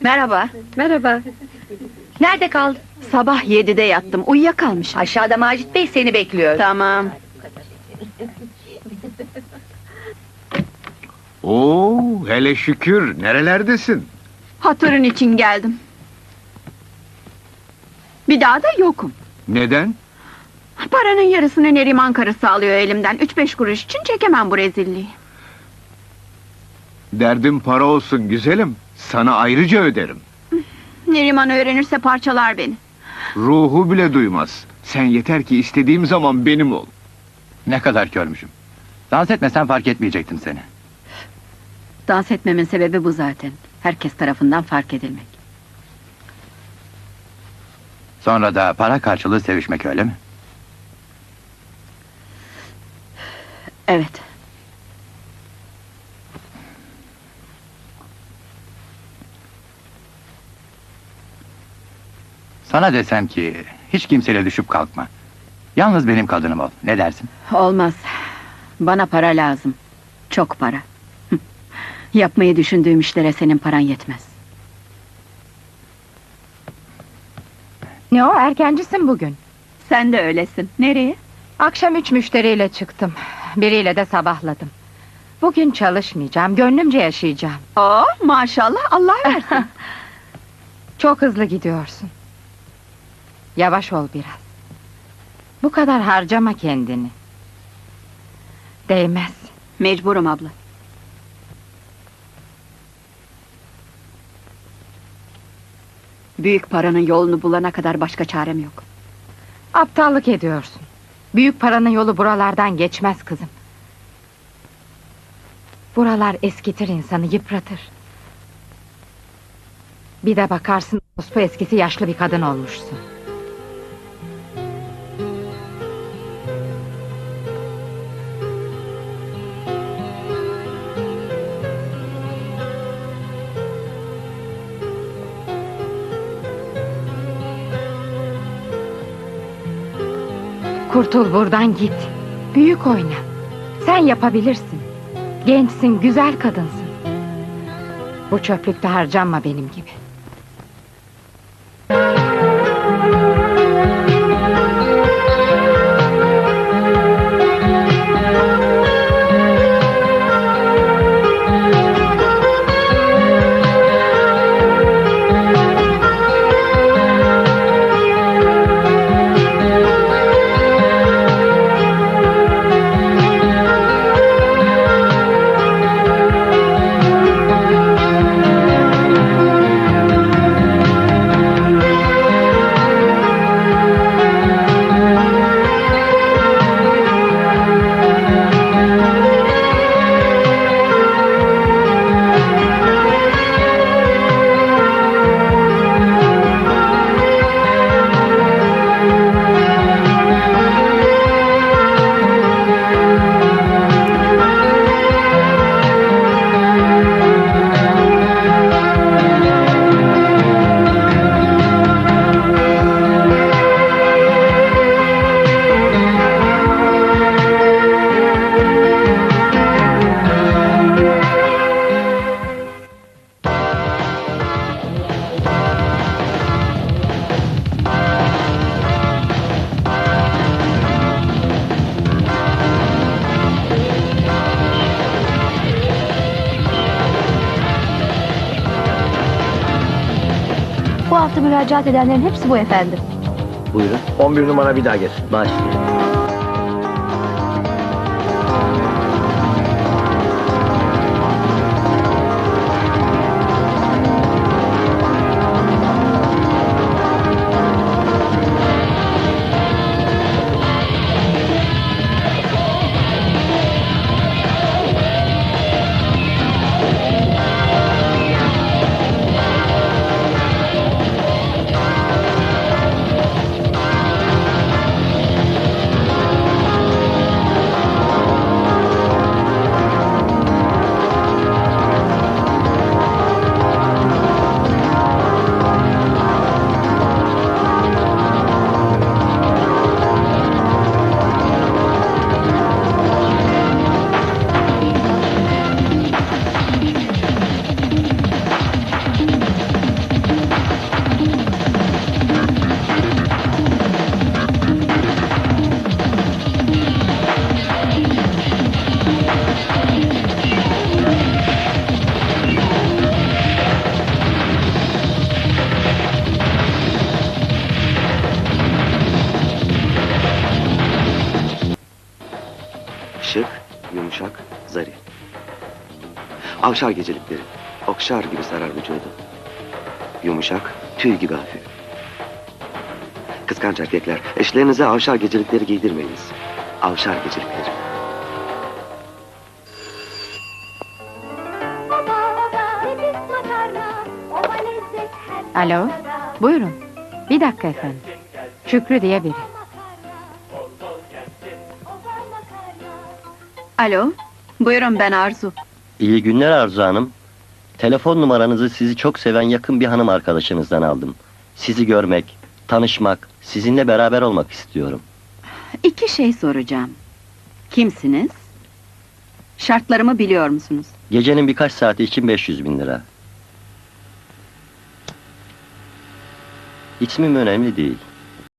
Merhaba. Merhaba. Nerede kaldın? Sabah yedide yattım. Uyuyakalmışım. Aşağıda Macit Bey seni bekliyor. Tamam. Oo, hele şükür. Nerelerdesin? Hatırın için geldim. Bir daha da yokum. Neden? Paranın yarısını Neriman karısı alıyor elimden. Üç beş kuruş için çekemem bu rezilliği. Derdim para olsun güzelim. Sana ayrıca öderim. Neriman öğrenirse parçalar beni. Ruhu bile duymaz. Sen yeter ki istediğim zaman benim ol. Ne kadar körmüşüm. Dans etmesen fark etmeyecektim seni. Dans etmemin sebebi bu zaten. Herkes tarafından fark edilmek. Sonra da para karşılığı sevişmek öyle mi? Evet. Sana desem ki hiç kimseyle düşüp kalkma. Yalnız benim kadınım ol. Ne dersin? Olmaz. Bana para lazım. Çok para. Yapmayı düşündüğüm işlere senin paran yetmez. Ne o erkencisin bugün. Sen de öylesin. Nereye? Akşam üç müşteriyle çıktım. Biriyle de sabahladım. Bugün çalışmayacağım, gönlümce yaşayacağım. Oo, maşallah Allah versin. Çok hızlı gidiyorsun. Yavaş ol biraz. Bu kadar harcama kendini. Değmez. Mecburum abla. Büyük paranın yolunu bulana kadar başka çarem yok. Aptallık ediyorsun. Büyük paranın yolu buralardan geçmez kızım. Buralar eskitir insanı, yıpratır. Bir de bakarsın ospu eskisi yaşlı bir kadın olmuşsun. Kurtul buradan git. Büyük oyna. Sen yapabilirsin. Gençsin, güzel kadınsın. Bu çöplükte harcanma benim gibi. Hafta müracaat edenlerin hepsi bu efendim. Buyurun. 11 numara bir daha gir. Başlıyor. Şık, yumuşak, zarif. Avşar gecelikleri. Okşar gibi sarar vücudu. Yumuşak, tüy gibi hafif. Kıskanç erkekler, eşlerinize avşar gecelikleri giydirmeyiniz. Avşar gecelikleri. Alo, buyurun. Bir dakika efendim. Şükrü diye biri. Alo, buyurun ben Arzu. İyi günler Arzu Hanım. Telefon numaranızı sizi çok seven yakın bir hanım arkadaşınızdan aldım. Sizi görmek, tanışmak, sizinle beraber olmak istiyorum. İki şey soracağım. Kimsiniz? Şartlarımı biliyor musunuz? Gecenin birkaç saati için 500 bin lira. İsmim önemli değil.